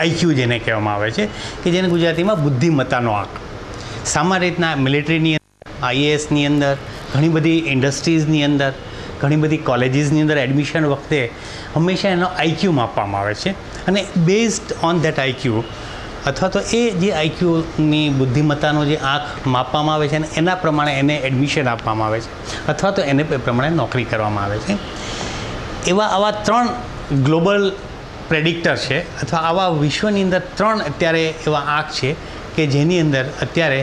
IQ જેને કહેવામાં આવે છે, કે જેને ગુજરાતીમાં બુદ્ધિમત્તાનો આંક. સામાન્ય રીતના મિલિટરીની આઈએએસની અંદર, ઘણી બધી ઇન્ડસ્ટ્રીઝની અંદર, ઘણી બધી કોલેજીસની અંદર એડમિશન વખતે હંમેશા એનો આઈક્યુ માપવામાં આવે છે. અને બેઝડ ઓન ધેટ આઈક્યુ અથવા તો એ જે આઈક્યુની બુદ્ધિમત્તાનો જે આંક માપવામાં આવે છે અને એના પ્રમાણે એને એડમિશન આપવામાં આવે છે, અથવા તો એને પ્રમાણે નોકરી કરવામાં આવે છે. એવા આવા ત્રણ ગ્લોબલ પ્રેડિક્ટર છે. અથવા આવા વિશ્વની અંદર ત્રણ અત્યારે એવા આંક છે કે જેની અંદર અત્યારે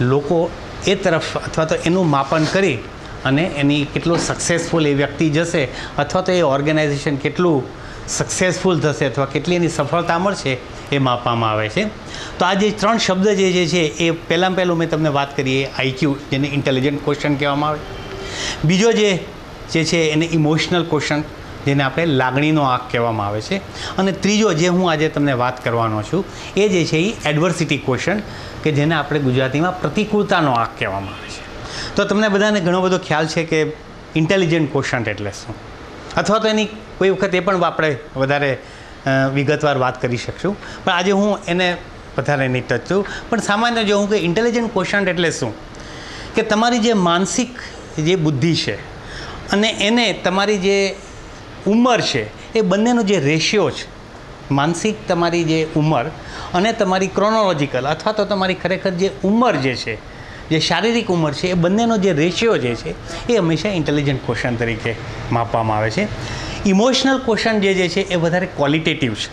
લોકો એ તરફ અથવા તો એનું માપન કરી અને એની કેટલું સક્સેસફુલ એ વ્યક્તિ જશે અથવા તો એ ઓર્ગેનાઇઝેશન કેટલું સક્સેસફુલ થશે અથવા કેટલી એની સફળતા મળશે એ માપવામાં આવે છે. તો આ જે ત્રણ શબ્દ જે જે છે એ પહેલાં પહેલું મેં તમને વાત કરી એ આઈક્યુ જેને ઇન્ટેલિજન્ટ ક્વેશ્ચન કહેવામાં આવે. બીજો જે જે છે એને ઇમોશનલ ક્વેશ્ચન જેને આપણે લાગણીનો આંક કહેવામાં આવે છે. અને ત્રીજો જે હું આજે તમને વાત કરવાનો છું, એ જે છે એ એડવર્સિટી ક્વેશ્ચન કે જેને આપણે ગુજરાતીમાં પ્રતિકૂળતાનો આંક કહેવામાં આવે છે. તો તમને બધાને ઘણો બધો ખ્યાલ છે કે ઇન્ટેલિજન્ટ ક્વેશ્ચન એટલે શું? અથવા તો એની કોઈ વખત એ પણ આપણે વધારે વિગતવાર વાત કરી શકશું. પણ આજે હું એને વધારે નહીં ટચું પણ સામાન્ય જો હું કે ઇન્ટેલિજન્ટ ક્વેશ્ચન એટલે શું? કે તમારી જે માનસિક જે બુદ્ધિ છે, અને એને તમારી જે ઉંમર છે, એ બંનેનો જે રેશિયો છે, માનસિક તમારી જે ઉંમર અને તમારી ક્રોનોલોજીકલ અથવા તો તમારી ખરેખર જે ઉંમર જે છે, જે શારીરિક ઉંમર છે, એ બંનેનો જે રેશિયો જે છે, એ હંમેશા ઇન્ટેલિજન્ટ ક્વેશ્ચન તરીકે માપવામાં આવે છે. ઇમોશનલ ક્વેશ્ચન જે જે છે, એ વધારે ક્વોલિટેટિવ છે.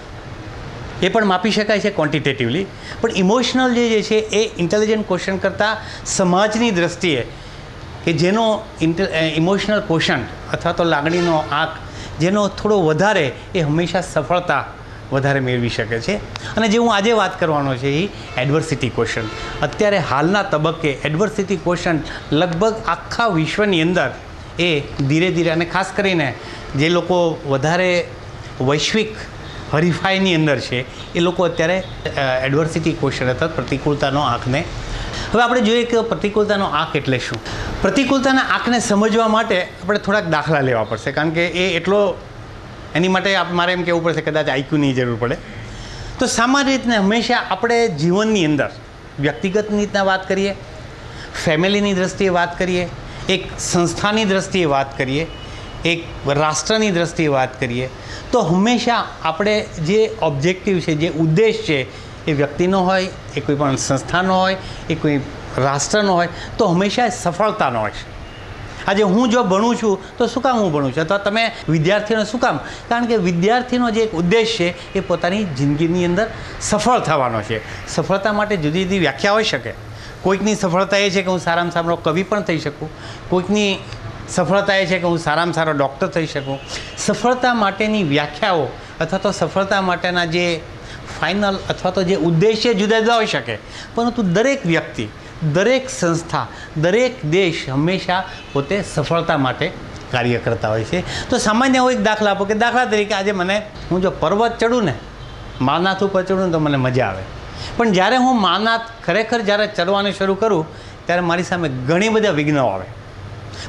એ પણ માપી શકાય છે ક્વોન્ટિટેટિવલી પણ ઇમોશનલ જે જે છે, એ ઇન્ટેલિજન્ટ ક્વેશ્ચન કરતાં સમાજની દ્રષ્ટિએ કે જેનો ઇમોશનલ ક્વેશ્ચન અથવા તો લાગણીનો આંક જેનો થોડો વધારે એ હંમેશા સફળતા વધારે મેળવી શકે છે. અને જે હું આજે વાત કરવાનો છે એ એડવર્સિટી ક્વેશ્ચન અત્યારે હાલના તબક્કે એડવર્સિટી ક્વેશ્ચન લગભગ આખા વિશ્વની અંદર એ ધીરે ધીરે અને ખાસ કરીને જે લોકો વધારે વૈશ્વિક હરીફાઈની અંદર છે, એ લોકો અત્યારે એડવર્સિટી ક્વેશ્ચન અર્થાત પ્રતિકૂળતાનો આંકને હવે આપણે જોઈએ કે પ્રતિકૂળતાનો આંક એટલે શું? પ્રતિકૂળતાના આંકને સમજવા માટે આપણે થોડાક દાખલા લેવા પડશે, કારણ કે એ એટલો એની માટે મારે એમ કહેવું પડશે, કદાચ આઈક્યુની જરૂર પડે. તો સામાન્ય રીતને હંમેશા આપણે જીવનની અંદર વ્યક્તિગત રીતના વાત કરીએ, ફેમિલીની દ્રષ્ટિએ વાત કરીએ, એક સંસ્થાની દ્રષ્ટિએ વાત કરીએ, એક રાષ્ટ્રની દ્રષ્ટિએ વાત કરીએ, તો હંમેશા આપણે જે ઓબ્જેક્ટિવ છે, જે ઉદ્દેશ છે એ વ્યક્તિનો હોય, એ કોઈ પણ સંસ્થાનો હોય, એ કોઈ રાષ્ટ્રનો હોય, તો હંમેશા એ સફળતાનો હોય છે. આજે હું જો ભણું છું, તો શું કામ હું ભણું છું? અથવા તમે વિદ્યાર્થીઓને શું કામ? કારણ કે વિદ્યાર્થીનો જે એક ઉદ્દેશ છે, એ પોતાની જિંદગીની અંદર સફળ થવાનો છે. સફળતા માટે જુદી જુદી વ્યાખ્યા હોઈ શકે. કોઈકની સફળતા એ છે કે હું સારામાં સારો કવિ પણ થઈ શકું. કોઈકની સફળતા એ છે કે હું સારામાં સારો ડૉક્ટર થઈ શકું. સફળતા માટેની વ્યાખ્યાઓ અથવા તો સફળતા માટેના જે ફાઇનલ અથવા તો જે ઉદ્દેશ્ય જુદા જુદા હોઈ શકે. પરંતુ દરેક વ્યક્તિ, દરેક સંસ્થા, દરેક દેશ હંમેશા પોતે સફળતા માટે કાર્ય કરતા હોય છે. તો સામાન્ય હું એક દાખલા આપો કે દાખલા તરીકે આજે મને, હું જો પર્વત ચડું ને માનાથ ઉપર ચડું ને તો મને મજા આવે. પણ જ્યારે હું માનાથ ખરેખર જ્યારે ચડવાનું શરૂ કરું, ત્યારે મારી સામે ઘણી બધા વિઘ્નો આવે.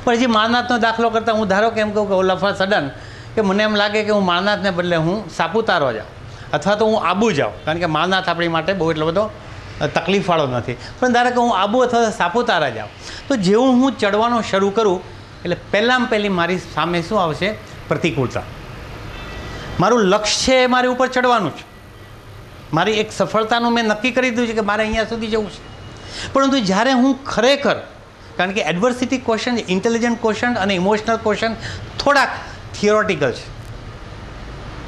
પણ જે મારનાથનો દાખલો કરતાં હું ધારો કે એમ કહું કે ઓલાફા સડન, કે મને એમ લાગે કે હું મારનાથને બદલે હું સાપુતારો જાઉં. અથવા તો હું આબુ જાઉં. કારણ કે મારનાથ આપણી માટે બહુ એટલો બધો તકલીફવાળો નથી. પણ ધારો કે હું આબુ અથવા સાપુતારા જાઉં, તો જેવું હું ચડવાનું શરૂ કરું, એટલે પહેલાં પહેલી મારી સામે શું આવશે? પ્રતિકૂળતા. મારું લક્ષ્ય છે એ મારી ઉપર ચડવાનું છે મારી એક સફળતાનું મેં નક્કી કરી દીધું છે કે મારે અહીંયા સુધી જવું છે. પરંતુ જ્યારે હું ખરેખર, કારણ કે એડવર્સિટી ક્વેશ્ચન ઇન્ટેલિજન્ટ ક્વેશ્ચન અને ઇમોશનલ ક્વેશ્ચન થોડાક થિયોરોટિકલ છે.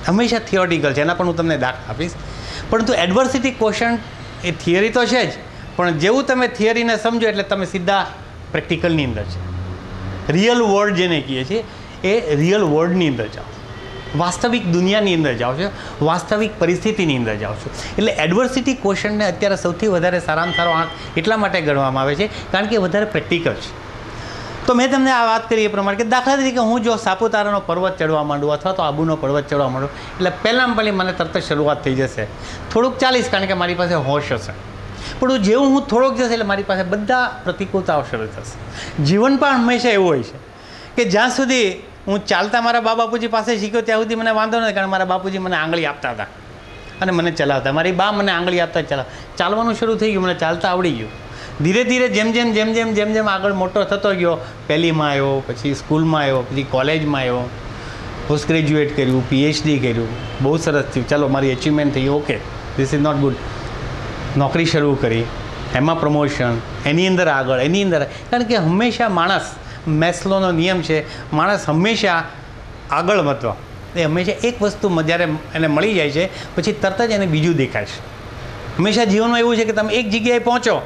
હંમેશા થિયોરિટિકલ છે, એના પણ હું તમને દાખલા આપીશ. પરંતુ એડવર્સિટી ક્વેશ્ચન એ થિયરી તો છે જ, પણ જેવું તમે થિયરીને સમજો એટલે તમે સીધા પ્રેક્ટિકલની અંદર છે. રિયલ વર્લ્ડ જેને કહીએ છીએ, એ રિયલ વર્લ્ડની અંદર જાઓ. વાસ્તવિક દુનિયાની અંદર જાઓ છો, વાસ્તવિક પરિસ્થિતિની અંદર જાઓ છો. એટલે એડવર્સિટી ક્વેશ્ચનને અત્યારે સૌથી વધારે સારામાં સારો આંક એટલા માટે ગણવામાં આવે છે, કારણ કે વધારે પ્રેક્ટિકલ છે. તો મેં તમને આ વાત કરી એ પ્રમાણે કે દાખલા તરીકે હું જો સાપુતારાનો પર્વત ચડવા માંડું અથવા તો આબુનો પર્વત ચડવા માંડું, એટલે પહેલાં પહેલી મને તરત શરૂઆત થઈ જશે. થોડુંક ચાલીસ કારણ કે મારી પાસે હોશ હશે. પણ જેવું હું થોડોક જશે એટલે મારી પાસે બધા પ્રતિકૂળતાઓ શરૂ થશે. જીવન પણ હંમેશા એવું હોય છે કે જ્યાં સુધી હું ચાલતા મારા બા બાપુજી પાસે શીખ્યો ત્યાં સુધી મને વાંધો નથી કારણ મારા બાપુજી મને આંગળી આપતા હતા અને મને ચલાવતા. મારી બા મને આંગળી આપતા ચલાવ ચાલવાનું શરૂ થઈ ગયું, મને ચાલતા આવડી ગયું. ધીરે ધીરે જેમ જેમ જેમ જેમ જેમ જેમ આગળ મોટો થતો ગયો, પહેલીમાં આવ્યો, પછી સ્કૂલમાં આવ્યો, પછી કોલેજમાં આવ્યો, પોસ્ટ ગ્રેજ્યુએટ કર્યું પીએચડી કર્યું. બહુ સરસ થયું. ચાલો, મારી અચીવમેન્ટ થઈ. Okay this is not good નોકરી શરૂ કરી. એમાં પ્રમોશન એની અંદર આગળ, એની અંદર. કારણ કે હંમેશા માણસ, મેસ્લોનો નિયમ છે, માણસ હંમેશા આગળ વધવા. એ હંમેશા એક વસ્તુ જ્યારે એને મળી જાય છે, પછી તરત જ એને બીજું દેખાય છે. હંમેશા જીવનમાં એવું છે કે તમે એક જગ્યાએ પહોંચો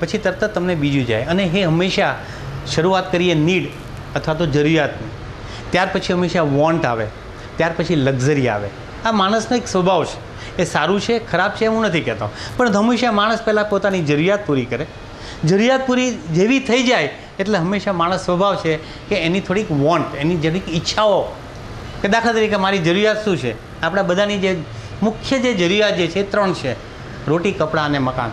પછી તરત જ તમને બીજું જાય. અને એ હંમેશા શરૂઆત કરીએ નીડ અથવા તો જરૂરિયાતની. ત્યાર પછી હંમેશા વોન્ટ આવે. ત્યાર પછી લક્ઝરી આવે. આ માણસનો એક સ્વભાવ છે. એ સારું છે, ખરાબ છે હું નથી કહેતો. પણ હંમેશા માણસ પહેલાં પોતાની જરૂરિયાત પૂરી કરે. જરૂરિયાત પૂરી જેવી થઈ જાય એટલે હંમેશા માણસ સ્વભાવ છે કે એની થોડીક વોન્ટ એની જરીક ઈચ્છાઓ. કે દાખલા તરીકે મારી જરૂરિયાત શું છે? આપણા બધાની જે મુખ્ય જે જરૂરિયાત જે છે એ ત્રણ છે. રોટી, કપડાં અને મકાન.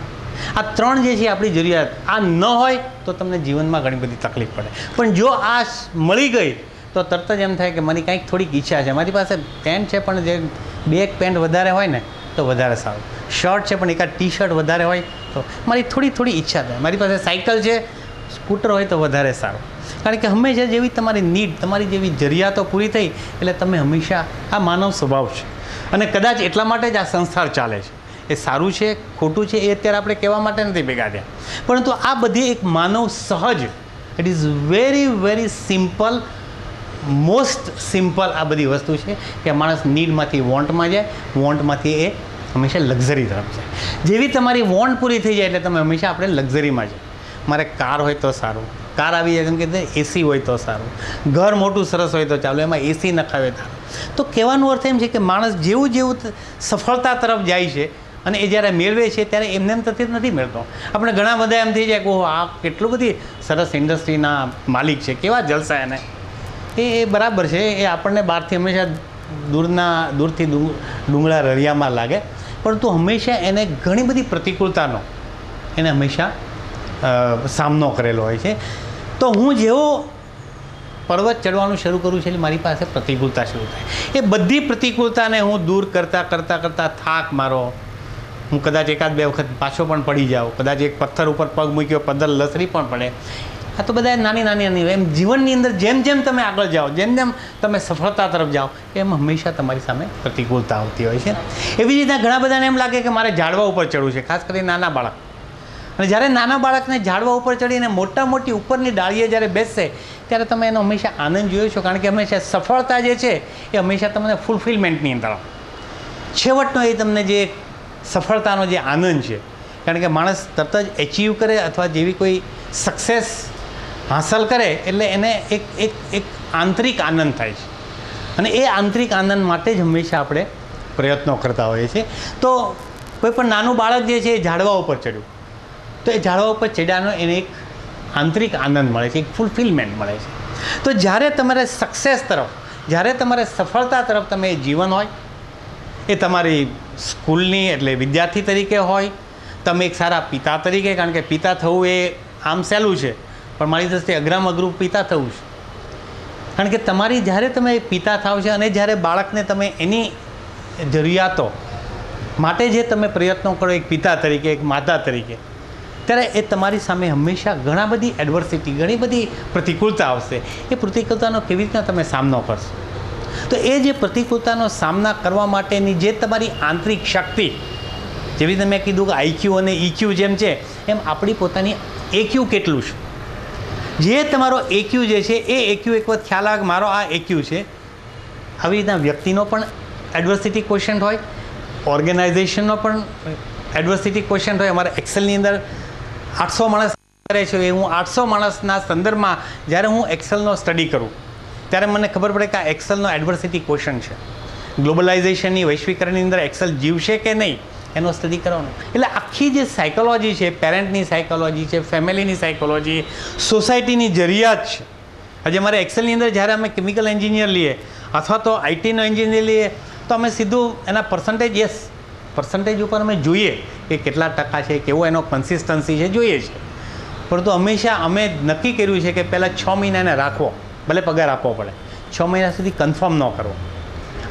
આ ત્રણ જે છે આપણી જરૂરિયાત, આ ન હોય તો તમને જીવનમાં ઘણી બધી તકલીફ પડે. પણ જો આ મળી ગઈ, તો તરત જ એમ થાય કે મારી કંઈક થોડીક ઈચ્છા છે. મારી પાસે પેન્ટ છે, પણ જે બે પેન્ટ વધારે હોય ને, તો વધારે સારું. શર્ટ છે, પણ એકાદ ટી શર્ટ વધારે હોય, તો મારી થોડી થોડી ઈચ્છા થાય. મારી પાસે સાયકલ છે, સ્કૂટર હોય, તો વધારે સારું. કારણ કે હંમેશા જેવી તમારી નીડ, તમારી જેવી જરૂરિયાતો પૂરી થઈ, એટલે તમે હંમેશા આ માનવ સ્વભાવ છે. અને કદાચ એટલા માટે જ આ સંસ્થા ચાલે છે. એ સારું છે, ખોટું છે, એ અત્યારે આપણે કહેવા માટે નથી ભેગા થયા. પરંતુ આ બધી એક માનવ સહજ it is very very simple most simple આ બધી વસ્તુ છે કે માણસ નીડમાંથી વોન્ટમાં જાય, વોન્ટમાંથી એ હંમેશા લક્ઝરી તરફ જાય. જેવી તમારી વોન્ટ પૂરી થઈ જાય એટલે તમે હંમેશા આપણે લક્ઝરીમાં જાય મારે કાર હોય તો સારું, કાર આવી જાય જેમ કે એસી હોય તો સારું, ઘર મોટું સરસ હોય તો ચાલો, એમાં એસી નખાવે તો તો કહેવાનો અર્થ એમ છે કે માણસ જેવું જેવું સફળતા તરફ જાય છે અને એ જ્યારે મેળવે છે, ત્યારે એમને એમ થતી નથી મેળતો. આપણે ઘણા બધા એમ થઈ જાય કે આ કેટલું બધી સરસ ઇન્ડસ્ટ્રીના માલિક છે, કેવા જલસા એને. એ એ બરાબર છે, એ આપણને બહારથી હંમેશા દૂરના, દૂરથી ડુંગળા રળિયામાં લાગે. પરંતુ હંમેશા એને ઘણી બધી પ્રતિકૂળતાનો એને હંમેશા સામનો કરેલો હોય છે. તો હું જેવો પર્વત ચડવાનું શરૂ કરું છું, એટલે મારી પાસે પ્રતિકૂળતા શરૂ થાય. એ બધી પ્રતિકૂળતાને હું દૂર કરતાં કરતાં કરતાં થાક મારો હું કદાચ એકાદ બે વખત પાછો પણ પડી જાઉં. કદાચ એક પથ્થર ઉપર પગ મૂક્યો પથ્થર લસરી પણ પડે. આ તો બધા નાની નાની નાની એમ જીવનની અંદર જેમ જેમ તમે આગળ જાઓ, જેમ જેમ તમે સફળતા તરફ જાઓ, એમ હંમેશા તમારી સામે પ્રતિકૂળતા આવતી હોય છે. એવી રીતના ઘણા બધાને એમ લાગે કે મારે ઝાડવા ઉપર ચડવું છે, ખાસ કરીને નાના બાળક. અને જ્યારે નાના બાળકને ઝાડવા ઉપર ચડીને મોટા મોટી ઉપરની ડાળીએ જ્યારે બેસશે, ત્યારે તમે એનો હંમેશા આનંદ જોયો છો, કારણ કે હંમેશા સફળતા જે છે, એ હંમેશા તમને ફૂલફિલમેન્ટની અંદર છેવટનો એ તમને જે સફળતાનો જે આનંદ છે. કારણ કે માણસ તરત જ એચીવ કરે અથવા જેવી કોઈ સક્સેસ હાંસલ કરે એટલે એને એક એક એક આંતરિક આનંદ થાય છે. અને એ આંતરિક આનંદ માટે જ હંમેશા આપણે પ્રયત્નો કરતા હોઈએ છીએ. તો કોઈ પણ નાનું બાળક જે છે એ ઝાડવા ઉપર ચડ્યું. તો એ ઝાડવા ઉપર ચડ્યાનો એને એક આંતરિક આનંદ મળે છે, એક ફૂલફિલમેન્ટ મળે છે. તો જ્યારે તમારે સક્સેસ તરફ, જ્યારે તમારે સફળતા તરફ તમે જીવન હોય એ તમારી સ્કૂલની એટલે વિદ્યાર્થી તરીકે હોય, તમે એક સારા પિતા તરીકે, કારણ કે પિતા થવું એ આમ સહેલું છે, પણ મારી દ્રષ્ટિએ અઘરામ અઘરું પિતા થવું છે. કારણ કે તમારી જ્યારે તમે પિતા થાવ છે અને જ્યારે બાળકને તમે એની જરૂરિયાતો માટે જે તમે પ્રયત્નો કરો, એક પિતા તરીકે, એક માતા તરીકે, ત્યારે એ તમારી સામે હંમેશા ઘણા બધી એડવર્સિટી ઘણી બધી પ્રતિકૂળતા આવશે. એ પ્રતિકૂળતાનો કેવી રીતના તમે સામનો કરશો? તો એ જે પ્રતિકૂળતાનો સામના કરવા માટેની જે તમારી આંતરિક શક્તિ, જેવી રીતે મેં કીધું કે આઈક્યુ અને ઇક્યુ જેમ છે, એમ આપણી પોતાની એક્યુ કેટલું છે? જે તમારો એક્યુ જે છે, એ એક્યુ એક વખત ખ્યાલ આવે મારો આ એક્યુ છે. આવી રીતના વ્યક્તિનો પણ એડવર્સિટી ક્વેશ્ચન હોય, ઓર્ગેનાઇઝેશનનો પણ એડવર્સિટી ક્વેશ્ચન હોય. અમારા એક્સેલની અંદર આઠસો માણસ કરે છે. એ હું આઠસો માણસના સંદર્ભમાં જ્યારે હું એક્સેલનો સ્ટડી કરું ત્યારે મને ખબર પડે કે આ એક્સેલનો એડવર્સિટી ક્વેશ્ચન છે. ગ્લોબલાઇઝેશનની વૈશ્વિકરણની અંદર એક્સેલ જીવશે કે નહીં, એનો સ્ટડી કરવાનો. એટલે આખી જે સાયકોલોજી છે પેરેન્ટની સાયકોલોજી છે ફેમિલીની સાયકોલોજી સોસાયટીની જરૂરિયાત છે. આજે મારે એક્સેલની અંદર જ્યારે અમે કેમિકલ એન્જિનિયર લઈએ, અથવા તો આઈટીનો એન્જિનિયર લઈએ, તો અમે સીધું એના પર્સન્ટેજ યસ પર્સન્ટેજ ઉપર અમે જોઈએ કે કેટલા ટકા છે, કેવો એનો કન્સિસ્ટન્સી છે, જોઈએ છે. પરંતુ હંમેશા અમે નક્કી કર્યું છે કે પહેલાં છ મહિના એને રાખવો ભલે પગાર આપવો પડે. છ મહિના સુધી કન્ફર્મ ન કરવો.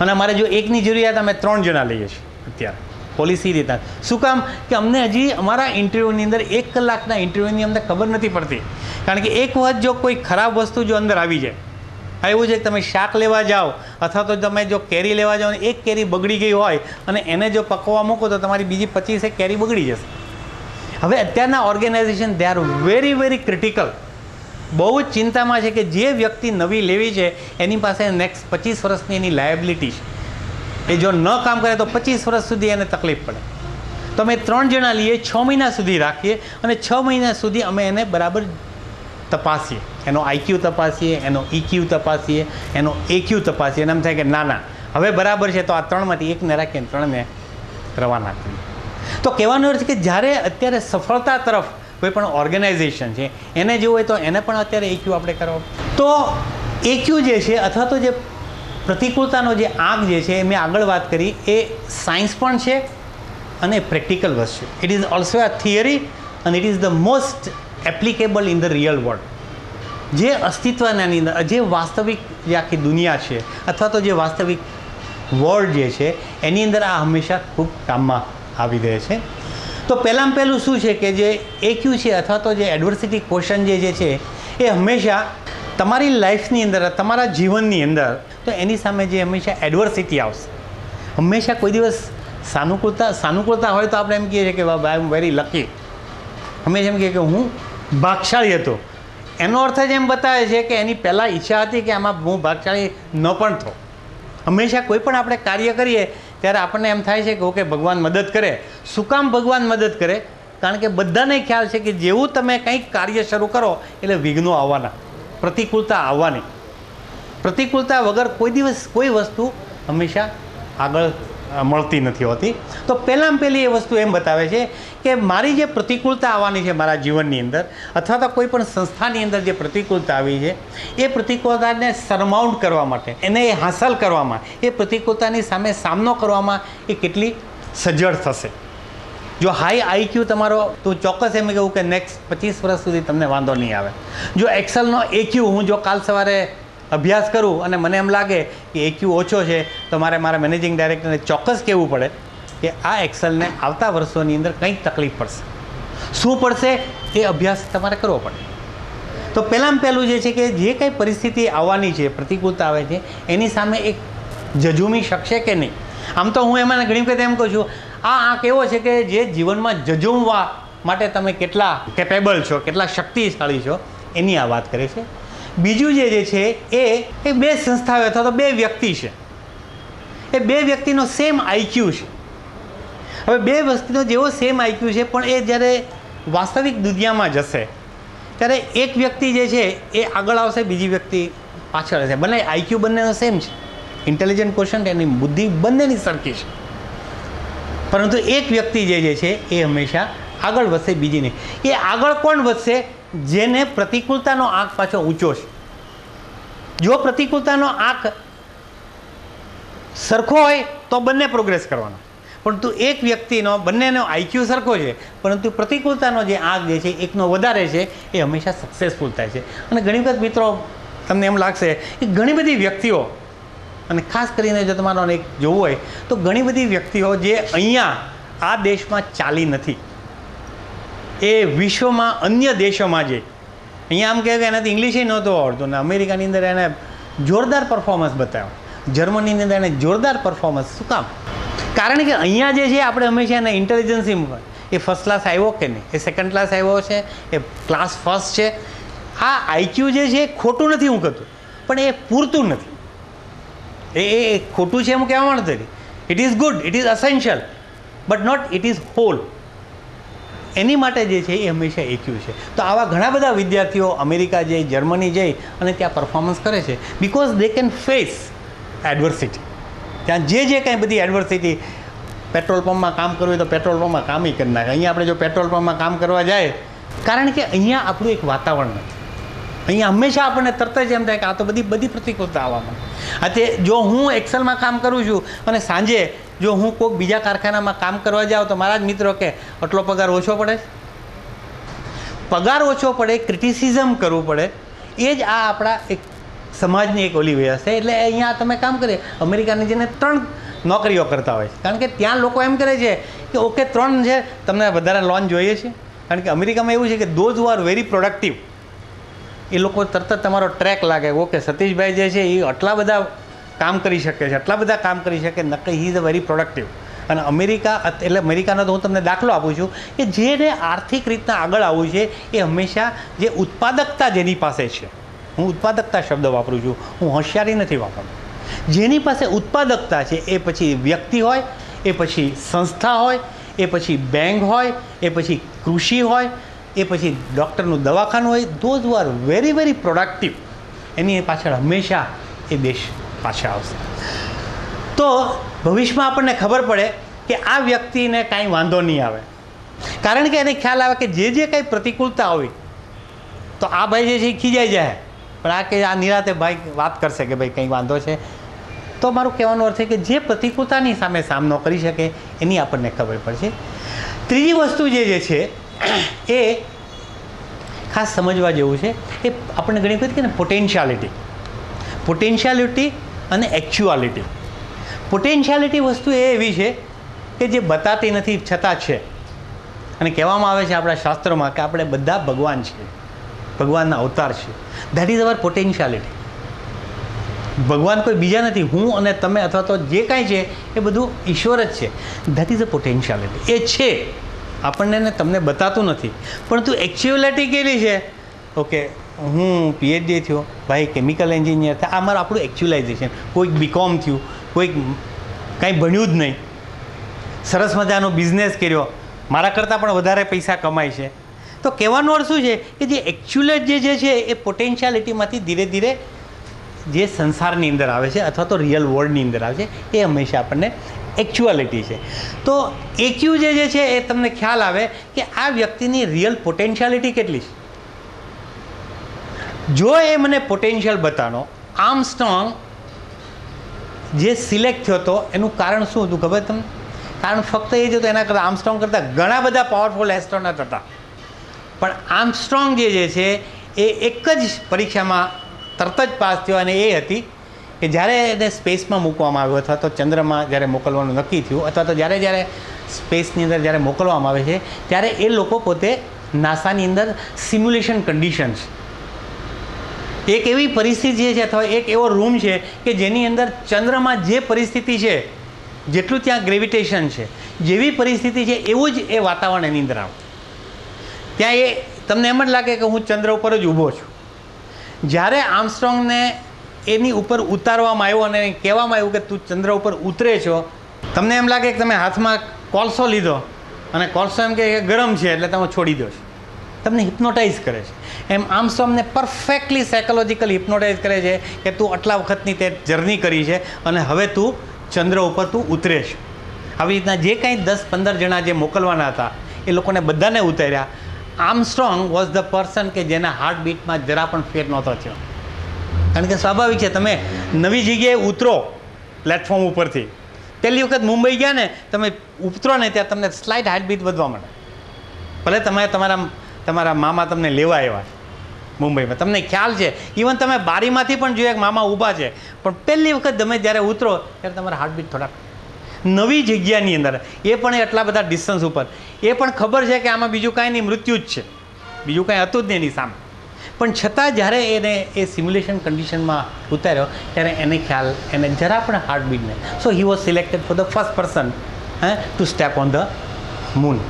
અને અમારે જો એકની જરૂરિયાત અમે ત્રણ જણા લઈએ છીએ અત્યારે. પોલિસી રીતના. શું કામ? કે અમને હજી અમારા ઇન્ટરવ્યૂની અંદર એક કલાકના ઇન્ટરવ્યૂની અમને ખબર નથી પડતી. કારણ કે એક વખત જો કોઈ ખરાબ વસ્તુ જો અંદર આવી જાય આ એવું છે કે તમે શાક લેવા જાઓ, અથવા તો તમે જો કેરી લેવા જાઓ, એક કેરી બગડી ગઈ હોય અને એને જો પકવવા મૂકો તો તમારી બીજી પચીસે કેરી બગડી જશે. હવે અત્યારના organization they are very very critical બહુ જ ચિંતામાં છે કે જે વ્યક્તિ નવી લેવી છે, એની પાસે નેક્સ્ટ પચીસ વર્ષની એની લાયબિલિટી છે. એ જો ન કામ કરે તો પચીસ વર્ષ સુધી એને તકલીફ પડે. તો અમે ત્રણ જણા લઈએ, છ મહિના સુધી રાખીએ અને છ મહિના સુધી અમે એને બરાબર તપાસીએ. એનો આઈક્યુ તપાસીએ, એનો ઇક્યુ તપાસીએ, એનો એક્યુ તપાસીએ. એમ થાય કે ના ના, હવે બરાબર છે, તો આ ત્રણમાંથી એકને રાખીને ત્રણને રવાના કરીએ. તો કહેવાનો અર્થ કે જ્યારે અત્યારે સફળતા તરફ કોઈ પણ ઓર્ગેનાઇઝેશન છે, એને જેવું હોય તો એને પણ અત્યારે એક્યુ આપણે કરવો તો એક્યુ જે છે, અથવા તો જે પ્રતિકૂળતાનો જે આંક જે છે, મેં આગળ વાત કરી, એ સાયન્સ પણ છે અને પ્રેક્ટિકલ વસ્તુ it is also a theory અને it is the most applicable in the real world જે અસ્તિત્વના અંદર, જે વાસ્તવિક જે આખી દુનિયા છે, અથવા તો જે વાસ્તવિક વર્લ્ડ જે છે, એની અંદર આ હંમેશા ખૂબ કામમાં આવી રહે છે. તો પહેલાં પહેલું શું છે કે જે એક્યુ છે અથવા તો જે એડવર્સિટી ક્વેશ્ચન જે જે છે, એ હંમેશા તમારી લાઈફની અંદર તમારા જીવનની અંદર, તો એની સામે જે હંમેશા એડવર્સિટી આવશે. હંમેશા કોઈ દિવસ સાનુકૂળતા સાનુકૂળતા હોય તો આપણે એમ કહીએ છીએ કે આઈ એમ વેરી લકી હંમેશા એમ કહીએ કે હું ભાગશાળી હતો. એનો અર્થ જ એમ બતાવે છે કે એની પહેલાં ઈચ્છા હતી કે આમાં હું ભાગશાળી ન પણ થો હંમેશા કોઈ પણ આપણે કાર્ય કરીએ, ત્યારે આપણને એમ થાય છે કે, ઓકે, ભગવાન મદદ કરે. શું કામ ભગવાન મદદ કરે? કારણ કે બધાને ખ્યાલ છે કે જેવું તમે કંઈક કાર્ય શરૂ કરો, એટલે વિઘ્નો આવવાના, પ્રતિકૂળતા આવવાની. પ્રતિકૂળતા વગર કોઈ દિવસ કોઈ વસ્તુ હંમેશા આગળ મળતી નથી હોતી. તો પહેલાં પહેલી એ વસ્તુ એમ બતાવે છે કે મારી જે પ્રતિકૂળતા આવવાની છે મારા જીવનની અંદર, અથવા તો કોઈ પણ સંસ્થાની અંદર જે પ્રતિકૂળતા આવી છે, એ પ્રતિકૂળતાને સરમાઉન્ડ કરવા માટે, એને એ હાંસલ કરવામાં, એ પ્રતિકૂળતાની સામે સામનો કરવામાં એ કેટલી સજ્જડ થશે. જો હાઈ આઈક્યુ તમારો, તો ચોક્કસ એમ કહું કે નેક્સ્ટ પચીસ વર્ષ સુધી તમને વાંધો નહીં આવે. જો એક્સેલનો એક્યુ હું જો કાલ સવારે અભ્યાસ કરું અને મને એમ લાગે કે એક્યુ ઓછો છે, તો મારે મારા મેનેજિંગ ડાયરેક્ટરને ચોક્કસ કહેવું પડે કે આ એક્સલને આવતા વર્ષોની અંદર કંઈક તકલીફ પડશે. શું પડશે? એ અભ્યાસ તમારે કરવો પડે. તો પહેલાં પહેલું જે છે કે જે કંઈ પરિસ્થિતિ આવવાની છે, પ્રતિકૂળતા આવે છે, એની સામે એક જજુમી શકશે કે નહીં? આમ તો હું એમાં ઘણી વખત એમ કહું છું આ આંક એવો છે કે જે જીવનમાં જજુમવા માટે તમે કેટલા કેપેબલ છો, કેટલા શક્તિશાળી છો, એની આ વાત કરે છે. બીજું જે જે છે, એ એ બે સંસ્થાઓ અથવા તો બે વ્યક્તિ છે. એ બે વ્યક્તિનો સેમ આઈક્યુ છે. હવે બે વસ્તુનો જેવો સેમ આઈક્યુ છે, પણ એ જ્યારે વાસ્તવિક દુનિયામાં જશે, ત્યારે એક વ્યક્તિ જે છે, એ આગળ આવશે, બીજી વ્યક્તિ પાછળ હશે. બંને આઈક્યુ બંનેનો સેમ છે. ઇન્ટેલિજન્ટ ક્વેશ્ચન એની બુદ્ધિ બંનેની સરખી છે. પરંતુ એક વ્યક્તિ જે જે છે એ હંમેશા આગળ વધશે, બીજી નહીં. એ આગળ કોણ વધશે? જેને પ્રતિકૂળતાનો આંક પાછો ઊંચો છે. જો પ્રતિકૂળતાનો આંક સરખો હોય, તો બંને પ્રોગ્રેસ કરવાનો. પરંતુ એક વ્યક્તિનો, બંનેનો આઈક્યુ સરખો છે, પરંતુ પ્રતિકૂળતાનો જે આંક જે છે, એકનો વધારે છે, એ હંમેશા સક્સેસફુલ થાય છે. અને ઘણી વખત મિત્રો, તમને એમ લાગશે કે ઘણી બધી વ્યક્તિઓ અને ખાસ કરીને જો તમારો એક જોવું હોય, તો ઘણી બધી વ્યક્તિઓ જે અહીંયા આ દેશમાં ચાલી નથી. એ વિશ્વમાં અન્ય દેશોમાં જે, અહીંયા આમ કહે કે એનાથી ઇંગ્લિશ નહોતું આવડતું ને અમેરિકાની અંદર એને જોરદાર પરફોર્મન્સ બતાવ્યો. જર્મનીની અંદર એને જોરદાર પરફોર્મન્સ શું કામ? કારણ કે અહીંયા જે છે, આપણે હંમેશા એને ઇન્ટેલિજન્સી એ ફર્સ્ટ ક્લાસ આવ્યો કે નહીં? એ સેકન્ડ ક્લાસ આવ્યો છે? એ ક્લાસ ફર્સ્ટ છે? આ આઈક્યુ જે છે, એ ખોટું નથી હું કહેતું પણ એ પૂરતું નથી. એ એ ખોટું છે એમ કહેવા નથી it is good it is essential but not it is whole એની માટે જે છે એ હંમેશા એક્યું છે. તો આવા ઘણા બધા વિદ્યાર્થીઓ અમેરિકા જઈ, જર્મની જઈ અને ત્યાં પરફોર્મન્સ કરે છે. Because they can face adversity ત્યાં જે જે કાંઈ બધી એડવર્સિટી પેટ્રોલ પંપમાં કામ કરવું હોય તો પેટ્રોલ પંપમાં કામ કરી નાખે. અહીંયા આપણે જો પેટ્રોલ પંપમાં કામ કરવા જાય, કારણ કે અહીંયા આપણું એક વાતાવરણ નથી. અહીંયા હંમેશા આપણને તરત જ એમ થાય કે આ તો બધી બધી પ્રતિકૂળતા આવવામાં. આ તે જો હું એક્સેલમાં કામ કરું છું અને સાંજે જો હું કોઈક બીજા કારખાનામાં કામ કરવા જાઉં તો મારા જ મિત્રો કે, આટલો પગાર ઓછો પડે? પગાર ઓછો પડે ક્રિટિસિઝમ કરવું પડે. એ જ આ આપણા એક સમાજની એક ઓલી વ્યવસ્થા છે. એટલે અહીંયા તમે કામ કરીએ, અમેરિકાની જેને ત્રણ નોકરીઓ કરતા હોય છે. કારણ કે ત્યાં લોકો એમ કરે છે કે, ઓકે, ત્રણ છે, તમને વધારે લોન જોઈએ છે. કારણ કે અમેરિકામાં એવું છે કે દોઝ આર વેરી પ્રોડક્ટિવ એ લોકો તરત જ તમારો ટ્રેક લાગે. ઓકે સતીશભાઈ જે છે, એ આટલા બધા કામ કરી શકે છે, આટલા બધા કામ કરી શકે નક્કી he is a very productive અને અમેરિકા, એટલે અમેરિકાનો તો હું તમને દાખલો આપું છું, કે જેને આર્થિક રીતના આગળ આવવું છે, એ હંમેશા જે ઉત્પાદકતા જેની પાસે છે. હું ઉત્પાદકતા શબ્દ વાપરું છું, હું હોશિયારી નથી વાપરતો. જેની પાસે ઉત્પાદકતા છે, એ પછી વ્યક્તિ હોય, એ પછી સંસ્થા હોય, એ પછી બેંક હોય, એ પછી કૃષિ હોય એ પછી ડૉક્ટરનું દવાખાનું હોય those are very very productive એની પાછળ હંમેશા એ દેશ પાછા આવશે. તો ભવિષ્યમાં આપણને ખબર પડે કે આ વ્યક્તિને કાંઈ વાંધો નહીં આવે. કારણ કે એને ખ્યાલ આવે કે જે જે કંઈ પ્રતિકૂળતા હોય, તો આ ભાઈ જે છે એ ખીજાઈ જાય. પણ આ કે આ નિરાતે ભાઈ વાત કરશે કે ભાઈ કંઈ વાંધો છે. તો મારું કહેવાનો અર્થ છે કે જે પ્રતિકૂળતાની સામે સામનો કરી શકે, એની આપણને ખબર પડશે. ત્રીજી વસ્તુ જે જે છે એ ખાસ સમજવા જેવું છે એ આપણને ઘણી વખત ને પોટેન્શિયાલિટી પોટેન્શિયાલિટી અને એકચ્યુઆલિટી પોટેન્શિયાલિટી વસ્તુ એ એવી છે કે જે બતાતી નથી, છતાં છે. અને કહેવામાં આવે છે આપણા શાસ્ત્રોમાં કે આપણે બધા ભગવાન છીએ ભગવાનના અવતાર છે. દેટ ઇઝ અવર પોટેન્શિયાલિટી ભગવાન કોઈ બીજા નથી, હું અને તમે અથવા તો જે કાંઈ છે એ બધું ઈશ્વર જ છે. દેટ ઇઝ અ પોટેન્શિયાલિટી એ છે. આપણને તમને બતાતું નથી. પરંતુ એકચ્યુઅલિટી કેવી છે? ઓકે, હું પીએચડી થયો. ભાઈ કેમિકલ એન્જિનિયર થયા આ મારું આપણું એક્ચ્યુલાઇઝેશન કોઈક બીકોમ થયું. કોઈક કાંઈ ભણ્યું જ નહીં. સરસ મજાનો બિઝનેસ કર્યો. મારા કરતાં પણ વધારે પૈસા કમાય છે. તો કહેવાનો અર્થ શું છે? કે જે એકચ્યુલેટ જે જે છે, એ પોટેન્શિયાલિટીમાંથી ધીરે ધીરે જે સંસારની અંદર આવે છે, અથવા તો રિયલ વર્લ્ડની અંદર આવે છે, એ હંમેશા આપણને એકચ્યુઆલિટી છે. તો એક્યુ જે જે છે એ તમને ખ્યાલ આવે કે આ વ્યક્તિની રિયલ પોટેન્શિયાલિટી કેટલી છે? જો એ મને પોટેન્શિયલ બતાડો આર્મ સ્ટ્રોંગ જે સિલેક્ટ થયો હતો એનું કારણ શું હતું ખબર તમને? કારણ ફક્ત એ જ હતું, એના કરતાં આમસ્ટ્રોંગ કરતાં ઘણા બધા પાવરફુલ એસ્ટ્રોનટ હતા. પણ આમસ્ટ્રોંગ જે છે એ એક જ પરીક્ષામાં તરત જ પાસ થયો અને એ હતી કે જ્યારે એને સ્પેસમાં મૂકવામાં આવ્યો અથવા તો ચંદ્રમાં જ્યારે મોકલવાનું નક્કી થયું અથવા તો જ્યારે જ્યારે સ્પેસની અંદર જ્યારે મોકલવામાં આવે છે, ત્યારે એ લોકો પોતે નાસાની અંદર સિમ્યુલેશન કન્ડિશન્સ એક એવી પરિસ્થિતિ છે અથવા એક એવો રૂમ છે કે જેની અંદર ચંદ્રમાં જે પરિસ્થિતિ છે, જેટલું ત્યાં ગ્રેવિટેશન છે, જેવી પરિસ્થિતિ છે એવું જ એ વાતાવરણ એની અંદર આવે. ત્યાં એ તમને એમ જ લાગે કે હું ચંદ્ર ઉપર જ ઊભો છું. જ્યારે આર્મસ્ટ્રોંગને એની ઉપર ઉતારવામાં આવ્યો અને કહેવામાં આવ્યું કે તું ચંદ્ર ઉપર ઉતરે છો. તમને એમ લાગે કે તમે હાથમાં કોલસો લીધો અને કોલસો એમ કે ગરમ છે એટલે તમે છોડી દો છો. તમને હિપ્નોટાઇઝ કરે છે. એમ આમ આર્મસ્ટ્રોંગને પરફેક્ટલી સાયકોલોજીકલ હિપ્નોટાઇઝ કરે છે કે તું આટલા વખતની તે જર્ની કરી છે અને હવે તું ચંદ્ર ઉપર તું ઉતરે છે. આવી રીતના જે કાંઈ દસ પંદર જણા જે મોકલવાના હતા, એ લોકોને બધાને ઉતાર્યા. આર્મસ્ટ્રોંગ વોઝ ધ પર્સન કે જેના હાર્ટબીટમાં જરા પણ ફેર નહોતો થયો. કારણ કે સ્વાભાવિક છે, તમે નવી જગ્યાએ ઉતરો પ્લેટફોર્મ ઉપરથી. પહેલી વખત મુંબઈ ગયા ને, તમે ઉતરો ને ત્યાં તમને સ્લાઇટ હાર્ટબીટ વધવા માંડે. ભલે તમે તમારા તમારા મામા તમને લેવા આવ્યા મુંબઈમાં. તમને ખ્યાલ છે ઇવન તમે બારીમાંથી પણ જોયા કે મામા ઊભા છે, પણ પહેલી વખત તમે જ્યારે ઉતરો, ત્યારે તમારા હાર્ટબીટ થોડાક નવી જગ્યાની અંદર. એ પણ એટલા બધા ડિસ્ટન્સ ઉપર. એ પણ ખબર છે કે આમાં બીજું કાંઈ નહીં, મૃત્યુ જ છે. બીજું કાંઈ હતું જ નહીં એની સામે. પણ છતાં જ્યારે એને એ સિમ્યુલેશન કન્ડિશનમાં ઉતાર્યો, ત્યારે એને ખ્યાલ, એને જરા પણ હાર્ટબીટને so he was selected for the first person he to step on the moon